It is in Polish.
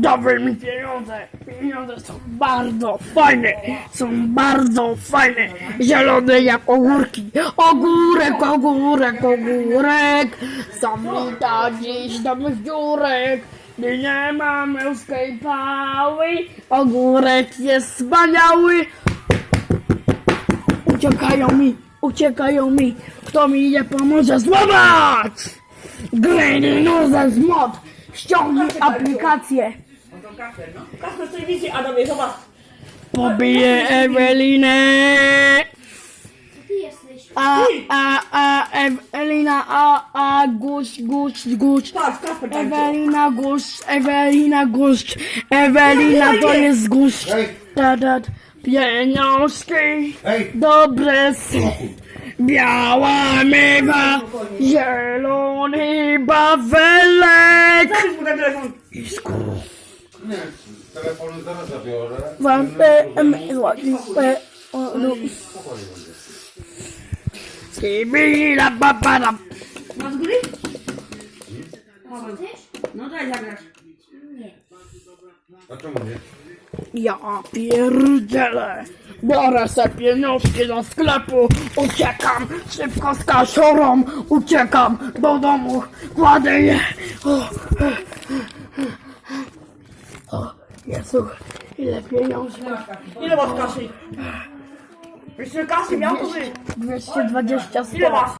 Dawaj mi pieniądze. Pieniądze są bardzo fajne. Są bardzo fajne. Zielone jak ogórki. Ogórek, ogórek, ogórek. Zamita dziś do mych dziurek. Nie ma męskiej pały. Ogórek jest wspaniały. Uciekają mi, uciekają mi. Kto mi nie pomoże złamać? Grady Nuzes Mod. Ściągnij aplikację. Kasper, no. Kasper, co widzicie, Adamie, zobacz. Pobiję Ewelinę. Ty jesteś. A, a, a, Ewelina, a, a, guść, guść, guść. Patrz, Kasper, tak. Ewelina guść, Ewelina guść, Ewelina to jest guść. Ej. Tadat, pieniążki, Ej. dobre są. Biała mywa, zielony bawelek. Zabierz mu ten telefon. Nie, telefonu zaraz zabiorę. Wam, e, em, złoci, e, o, no. Skibila, babadam. Masz gry? Chcesz? No daj zagrać. A czemu nie? Ja pierdzielę. Biorę se pieniążki do sklepu, uciekam szybko z kasiorą, uciekam do domu, kładę je. O, o Jezu, ile pieniążków. Ile masz kasy? Jeszcze kasy miał to wy. 220 Ile masz?